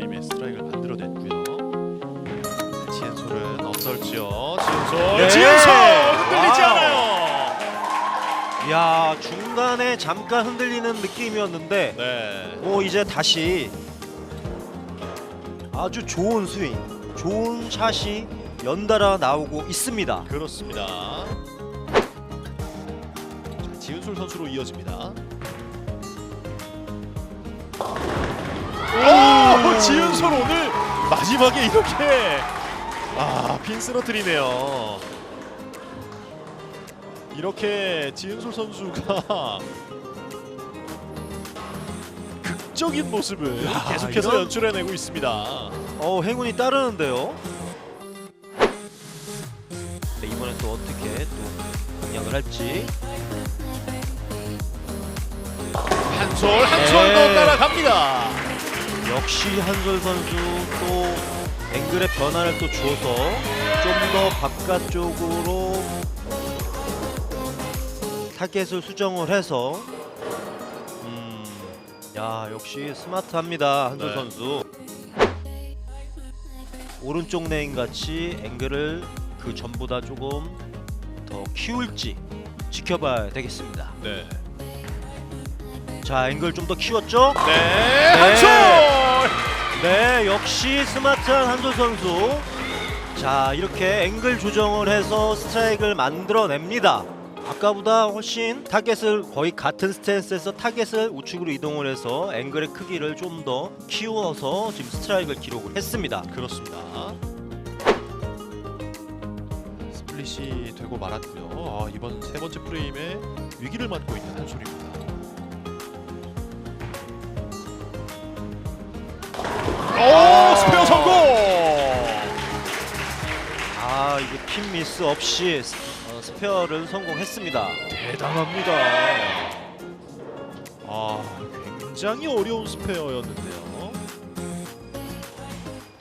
하나님의 스트라이크를 만들어냈고요. 지은솔은 어떨지요? 지은솔! 네. 지은솔! 흔들리지 와우. 않아요! 야 중간에 잠깐 흔들리는 느낌이었는데 네. 뭐 이제 다시 아주 좋은 스윙, 좋은 샷이 연달아 나오고 있습니다. 그렇습니다. 지은솔 선수로 이어집니다. 지은솔 오늘 마지막에 이렇게 아, 핀 쓰러뜨리네요. 이렇게 지은솔 선수가 극적인 모습을 야, 계속해서 이런- 연출해내고 있습니다. 어 행운이 따르는데요. 네, 이번엔 또 어떻게 또 공략을 할지. 한솔, 한솔도 네. 따라갑니다. 역시 한솔 선수 또 앵글의 변화를 또 줘서 좀 더 바깥쪽으로 타겟을 수정을 해서 음, 야 역시 스마트합니다 한솔 네. 선수 오른쪽 레인 같이 앵글을 그 전보다 조금 더 키울지 지켜봐야 되겠습니다. 네. 자 앵글 좀 더 키웠죠? 네, 한솔! 네, 역시 스마트한 한솔 선수. 자, 이렇게 앵글 조정을 해서 스트라이크를 만들어냅니다. 아까보다 훨씬 타겟을 거의 같은 스탠스에서 타겟을 우측으로 이동을 해서 앵글의 크기를 좀 더 키워서 지금 스트라이크를 기록을 했습니다. 그렇습니다. 스플릿이 되고 말았고요. 아, 이번 세 번째 프레임에 위기를 맞고 있는 한솔입니다. 아, 이게 핀 미스 없이 스- 어, 스페어를 성공했습니다. 대단합니다. 아, 굉장히 어려운 스페어였는데요.